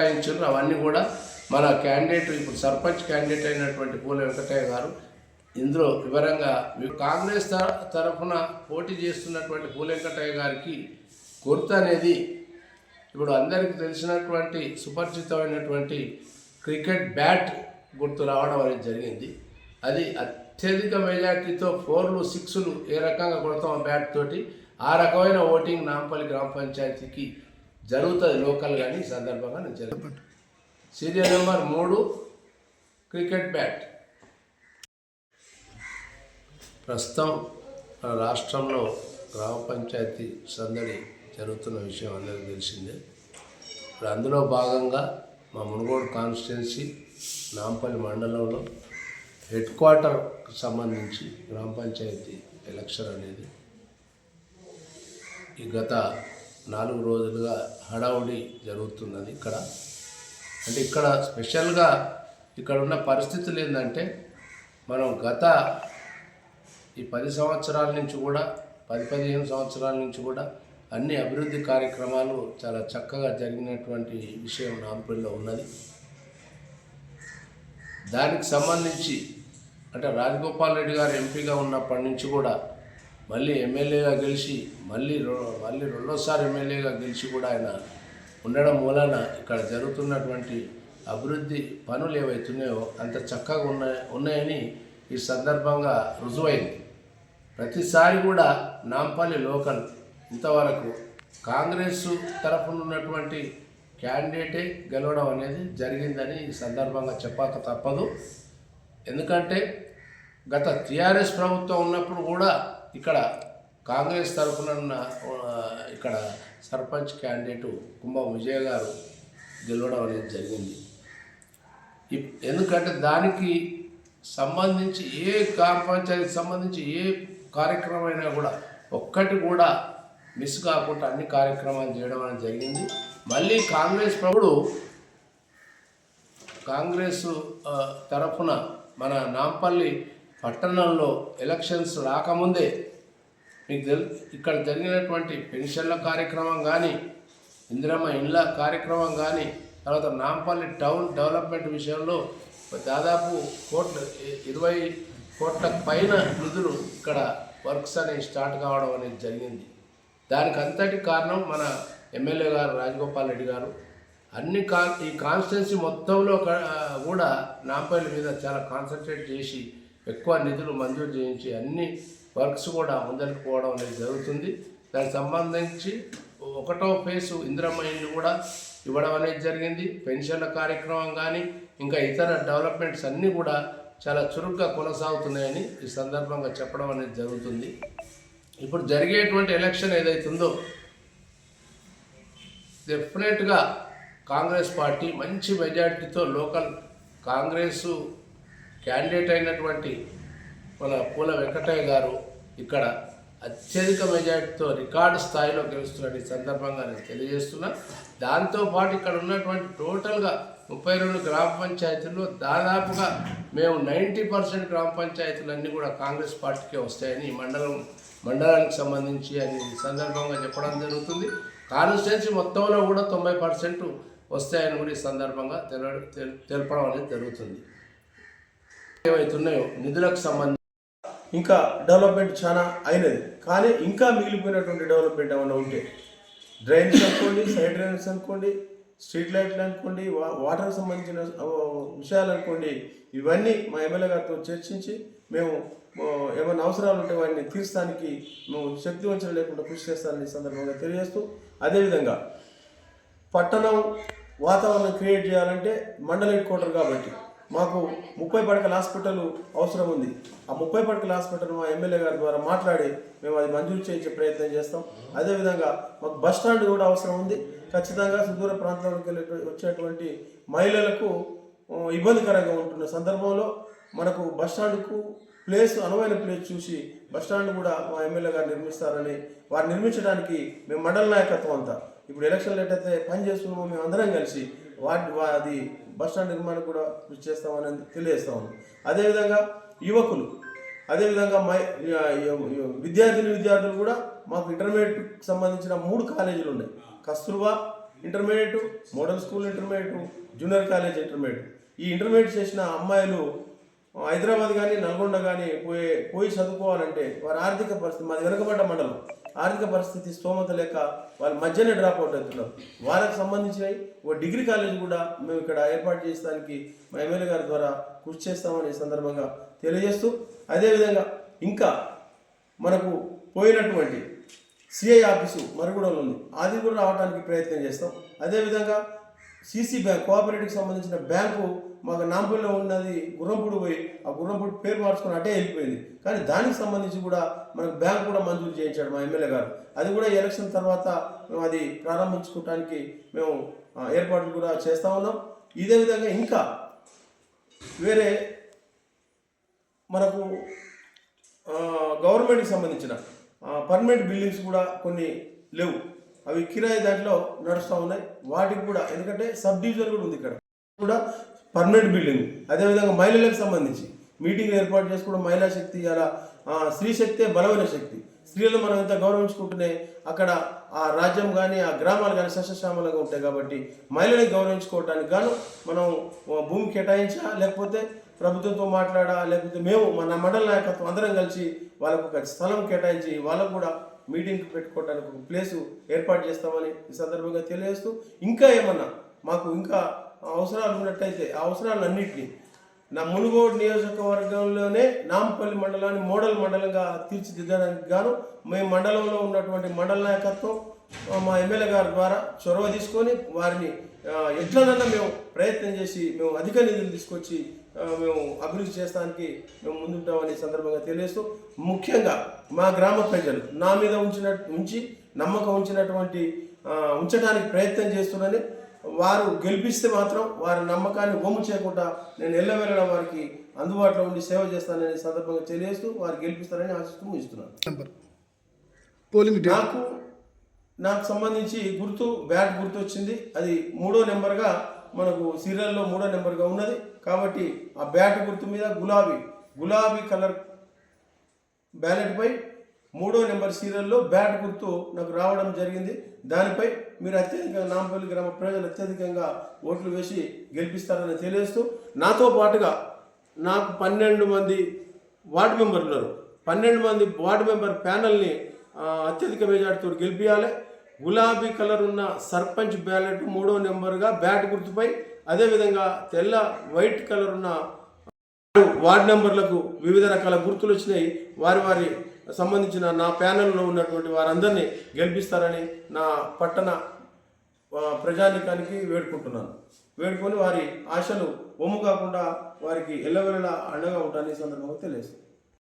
కేటాయించారు. అవన్నీ కూడా మన క్యాండిడేట్ ఇప్పుడు సర్పంచ్ క్యాండిడేట్ అయినటువంటి పూల వెంకటయ్య గారు ఇందులో వివరంగా కాంగ్రెస్ తరఫున పోటీ చేస్తున్నటువంటి పూల వెంకటయ్య గారికి గుర్తు అనేది ఇప్పుడు అందరికీ తెలిసినటువంటి సుపరిచితమైనటువంటి క్రికెట్ బ్యాట్ గుర్తు రావడం అనేది జరిగింది. అది అత్యధిక మెజార్టీతో ఫోర్లు సిక్స్లు ఏ రకంగా కొడతాం ఆ బ్యాట్ తోటి ఆ రకమైన ఓటింగ్ నాంపల్లి గ్రామ పంచాయతీకి జరుగుతుంది లోకల్ కానీ ఈ సందర్భంగా నేను చెప్పాను సీరియల్ నెంబర్ మూడు క్రికెట్ బ్యాట్. ప్రస్తుతం మన రాష్ట్రంలో గ్రామ పంచాయతీ సందడి జరుగుతున్న విషయం అందరికీ తెలిసిందే. ఇప్పుడు అందులో భాగంగా మా మునుగోడు కాన్స్టిట్యున్సీ నాంపల్లి మండలంలో హెడ్ క్వార్టర్కి సంబంధించి గ్రామ పంచాయతీ ఎలక్షన్ అనేది ఈ గత నాలుగు రోజులుగా హడావుడి జరుగుతున్నది ఇక్కడ. అంటే ఇక్కడ స్పెషల్గా ఇక్కడ ఉన్న పరిస్థితులు ఏంటంటే మనం గత ఈ పది సంవత్సరాల నుంచి కూడా పది పదిహేను సంవత్సరాల నుంచి కూడా అన్ని అభివృద్ధి కార్యక్రమాలు చాలా చక్కగా జరిగినటువంటి విషయం నాంపల్లిలో ఉన్నది. దానికి సంబంధించి అంటే రాజగోపాల్ రెడ్డి గారు ఎంపీగా ఉన్నప్పటి నుంచి కూడా మళ్ళీ ఎమ్మెల్యేగా గెలిచి మళ్ళీ మళ్ళీ రెండోసారి ఎమ్మెల్యేగా గెలిచి కూడా ఆయన ఉండడం మూలాన ఇక్కడ జరుగుతున్నటువంటి అభివృద్ధి పనులు ఏవైతున్నాయో అంత చక్కగా ఉన్నాయి ఉన్నాయని ఈ సందర్భంగా రుజువైంది. ప్రతిసారి కూడా నాంపల్లి లోకల్ ఇంతవరకు కాంగ్రెస్ తరఫున ఉన్నటువంటి క్యాండిడేటే గెలవడం అనేది జరిగిందని ఈ సందర్భంగా చెప్పక తప్పదు. ఎందుకంటే గత టీఆర్ఎస్ ప్రభుత్వం ఉన్నప్పుడు కూడా ఇక్కడ కాంగ్రెస్ తరఫున ఉన్న ఇక్కడ సర్పంచ్ క్యాండిడేట్ కుంభం విజయ్ గారు గెలవడం అనేది జరిగింది. ఎందుకంటే దానికి సంబంధించి ఏ గ్రామ పంచాయతీకి సంబంధించి ఏ కార్యక్రమం అయినా కూడా ఒక్కటి కూడా మిస్ కాకుండా అన్ని కార్యక్రమాలు చేయడం అనేది జరిగింది. మళ్ళీ కాంగ్రెస్ ప్రభుడు కాంగ్రెస్ తరఫున మన నాంపల్లి పట్టణంలో ఎలక్షన్స్ రాకముందే మీకు తెల్ ఇక్కడ జరిగినటువంటి పెన్షన్ల కార్యక్రమం కానీ ఇందిరమ్మ ఇండ్ల కార్యక్రమం కానీ తర్వాత నాంపల్లి టౌన్ డెవలప్మెంట్ విషయంలో దాదాపు కోట్ల ఇరవై కోట్ల పైన నిధులు ఇక్కడ వర్క్స్ అనేవి స్టార్ట్ కావడం అనేది జరిగింది. దానికి అంతటి కారణం మన ఎమ్మెల్యే గారు రాజగోపాల్ రెడ్డి గారు. అన్ని కా ఈ కాన్స్టిట్యున్సీ మొత్తంలో కూడా నాంపల్లి మీద చాలా కాన్సన్ట్రేట్ చేసి ఎక్కువ నిధులు మంజూరు చేయించి అన్ని వర్క్స్ కూడా ముందరికి పోవడం అనేది జరుగుతుంది. దానికి సంబంధించి ఒకటో ఫేసు ఇందిరమ్మ కూడా ఇవ్వడం అనేది జరిగింది. పెన్షన్ల కార్యక్రమం కానీ ఇంకా ఇతర డెవలప్మెంట్స్ అన్నీ కూడా చాలా చురుగ్గా కొనసాగుతున్నాయని ఈ సందర్భంగా చెప్పడం అనేది జరుగుతుంది. ఇప్పుడు జరిగేటువంటి ఎలక్షన్ ఏదైతుందో డెఫినెట్గా కాంగ్రెస్ పార్టీ మంచి మెజార్టీతో లోకల్ కాంగ్రెస్ క్యాండిడేట్ అయినటువంటి మన పూల వెంకటయ్య గారు ఇక్కడ అత్యధిక మెజార్టీతో రికార్డు స్థాయిలో గెలుస్తున్న ఈ సందర్భంగా నేను తెలియజేస్తున్నా. దాంతోపాటు ఇక్కడ ఉన్నటువంటి టోటల్గా ముప్పై రెండు గ్రామ పంచాయతీల్లో దాదాపుగా మేము నైంటీ పర్సెంట్ గ్రామ పంచాయతీలు అన్నీ కూడా కాంగ్రెస్ పార్టీకే వస్తాయని ఈ మండలం మండలానికి సంబంధించి అని సందర్భంగా చెప్పడం జరుగుతుంది. కాన్స్టిట్యున్సీ మొత్తంలో కూడా తొంభై పర్సెంట్ వస్తాయని కూడా ఈ సందర్భంగా తెల తెల్- తెలపడం అనేది జరుగుతుంది. ఏవైతున్నాయో నిధులకు సంబంధించి. ఇంకా డెవలప్మెంట్ చాలా అయినది. కానీ ఇంకా మిగిలిపోయినటువంటి డెవలప్మెంట్ ఏమైనా ఉంటే? డ్రైన్స్ అనుకోండి సైడ్ డ్రైన్స్ అనుకోండి స్ట్రీట్ లైట్లు అనుకోండి వా వాటర్ సంబంధించిన విషయాలు అనుకోండి ఇవన్నీ మా ఎమ్మెల్యే గారితో చర్చించి మేము ఏమైనా అవసరాలు ఉంటే వాటిని తీర్చడానికి మేము శక్తి వంచన లేకుండా కృషి చేస్తానని ఈ సందర్భంగా తెలియజేస్తూ అదేవిధంగా పట్టణం వాతావరణం క్రియేట్ చేయాలంటే మండల హెడ్ క్వార్టర్ కాబట్టి మాకు ముప్పై పడకల హాస్పిటల్ అవసరం ఉంది. ఆ ముప్పై పడకల హాస్పిటల్ మా ఎమ్మెల్యే గారి ద్వారా మాట్లాడి మేము అది మంజూరు చేయించే ప్రయత్నం చేస్తాం. అదేవిధంగా మాకు బస్ స్టాండ్ కూడా అవసరం ఉంది. ఖచ్చితంగా సుదూర ప్రాంతాలకు వచ్చేటువంటి మహిళలకు ఇబ్బందికరంగా ఉంటున్న సందర్భంలో మనకు బస్ స్టాండ్కు ప్లేస్ అనువైన ప్లేస్ చూసి బస్ స్టాండ్ కూడా మా ఎమ్మెల్యే గారు నిర్మిస్తారని వారు నిర్మించడానికి మేము మండల నాయకత్వం అంతా ఇప్పుడు ఎలక్షన్లు ఎట్టయితే పని చేస్తున్నామో మేము అందరం కలిసి వాటి అది బస్ స్టాండ్ నిర్మాణం కూడా కృషి చేస్తామని తెలియజేస్తాము అదేవిధంగా యువకులు అదేవిధంగా మై విద్యార్థిని విద్యార్థులు కూడా మాకు ఇంటర్మీడియట్ సంబంధించిన మూడు కాలేజీలు ఉన్నాయి. Kasturba intermediate model school intermediate junior college intermediate. ఈ ఇంటర్మీడియట్ చేసిన అమ్మాయిలు హైదరాబాద్ కానీ నల్గొండ కానీ పోయి పోయి చదువుకోవాలంటే వారి ఆర్థిక పరిస్థితి మాది వెనుకబడ్డ మండలం. ఆర్థిక పరిస్థితి స్తోమత లేక వాళ్ళ మధ్యనే డ్రాప్ అవుట్ అవుతున్నారు వాళ్ళకి సంబంధించినవి ఓ డిగ్రీ కాలేజ్ కూడా మేము ఇక్కడ ఏర్పాటు చేసడానికి మా ఎమ్మెల్యే గారి ద్వారా కృషి చేస్తామని ఈ సందర్భంగా తెలియజేస్తూ అదేవిధంగా ఇంకా మనకు పోయినటువంటి సిఐ ఆఫీసు మరుగుడలో ఉంది. అది కూడా రావడానికి ప్రయత్నం చేస్తాం. అదేవిధంగా సీసీ బ్యాంక్ కోఆపరేటివ్కి సంబంధించిన బ్యాంకు మాకు నాంపల్లిలో ఉన్నది గుర్రంపూడి పోయి ఆ గుర్రంపూడి పేరు మార్చుకుని అటే వెళ్ళిపోయింది. కానీ దానికి సంబంధించి కూడా మనకు బ్యాంక్ కూడా మంజూరు చేయించాడు మా ఎమ్మెల్యే గారు. అది కూడా ఎలక్షన్ తర్వాత మేము అది ప్రారంభించుకోవటానికి మేము ఏర్పాట్లు కూడా చేస్తూ ఉన్నాం. ఇదే విధంగా ఇంకా వేరే మనకు గవర్నమెంట్కి సంబంధించిన పర్మనెంట్ బిల్డింగ్స్ కూడా కొన్ని లేవు. అవి కిరాయి దాంట్లో నడుస్తూ ఉన్నాయి. వాటికి కూడా ఎందుకంటే సబ్ డివిజన్ కూడా ఉంది ఇక్కడ. కూడా పర్మనెంట్ బిల్డింగ్. అదేవిధంగా మహిళలకు సంబంధించి మీటింగ్ ఏర్పాటు చేసుకోవడం మహిళా శక్తి అలా స్త్రీ శక్తే బలమైన శక్తి. స్త్రీలను మనం ఎంత గౌరవించుకుంటూనే అక్కడ ఆ రాజ్యం కానీ ఆ గ్రామాలు కానీ సస్యశ్యామలంగా ఉంటాయి కాబట్టి మహిళలను గౌరవించుకోవటానికి గాను మనం భూమి కేటాయించా లేకపోతే ప్రభుత్వంతో మాట్లాడా లేకపోతే మేము మన మండల నాయకత్వం అందరం కలిసి వాళ్ళకు ఒక స్థలం కేటాయించి వాళ్ళకు కూడా మీటింగ్ పెట్టుకోవడానికి ప్లేసు ఏర్పాటు చేస్తామని ఈ సందర్భంగా తెలియజేస్తూ ఇంకా ఏమన్నా మాకు ఇంకా అవసరాలు ఉన్నట్టయితే ఆ అవసరాలన్నింటినీ నా మునుగోడు నియోజకవర్గంలోనే నాంపల్లి మండలాన్ని మోడల్ మండలంగా తీర్చిదిద్దడానికి గాను మేము మండలంలో ఉన్నటువంటి మండల నాయకత్వం మా ఎమ్మెల్యే గారి ద్వారా చొరవ తీసుకొని వారిని ఎట్లనన్నా మేము ప్రయత్నం చేసి మేము అధిక నిధులు తీసుకొచ్చి మేము అభివృద్ధి చేస్తానికి మేము ముందుంటామని సందర్భంగా తెలియజేస్తూ ముఖ్యంగా మా గ్రామ ప్రజలు నా మీద ఉంచిన ఉంచి నమ్మకం ఉంచినటువంటి ఉంచడానికి ప్రయత్నం చేస్తున్నానని వారు గెలిపిస్తే మాత్రం వారి నమ్మకాన్ని బొమ్ము చేయకుండా నేను ఎల్లవెల్లడం వారికి అందుబాటులో ఉండి సేవ చేస్తానని సందర్భంగా తెలియజేస్తూ వారు గెలిపిస్తారని ఆశిస్తూ ముగిస్తున్నాను. పోలింగ్ నాకు నాకు సంబంధించి గుర్తు బ్యాట్ గుర్తు వచ్చింది అది మూడో నెంబర్గా మనకు సీరియల్లో మూడో నెంబర్గా ఉన్నది. కాబట్టి ఆ బ్యాట్ గుర్తు మీద గులాబీ. గులాబీ కలర్ బ్యాలెట్పై మూడో నెంబర్ సీరియల్లో బ్యాట్ గుర్తు నాకు రావడం జరిగింది. దానిపై మీరు అత్యధికంగా నాంపల్లి గ్రామ ప్రజలు అత్యధికంగా ఓట్లు వేసి గెలిపిస్తారని తెలియజేస్తూ నాతో పాటుగా నాకు పన్నెండు మంది వార్డు మెంబర్లు ఉన్నారు. పన్నెండు మంది వార్డు మెంబర్ ప్యానల్ని అత్యధిక మెజార్టీతో గెలిపించాలి గులాబీ కలర్ ఉన్న సర్పంచ్ బ్యాలెట్ మూడో నెంబర్గా బ్యాట్ గుర్తుపై అదేవిధంగా తెల్ల వైట్ కలర్ ఉన్న వార్డ్ నెంబర్లకు వివిధ రకాల గుర్తులు వచ్చినాయి. వారి వారి సంబంధించిన నా ప్యానెల్లో ఉన్నటువంటి వారందరినీ గెలిపిస్తారని నా పట్టణ ప్రజానీకానికి ప్రజానికానికి వేడుకుంటున్నాను. వేడుకొని వారి ఆశలు ఒమ్ము కాకుండా వారికి ఎల్లవెల్లలా అండగా ఉంటానని ఈ సందర్భంగా తెలియజేస్తాను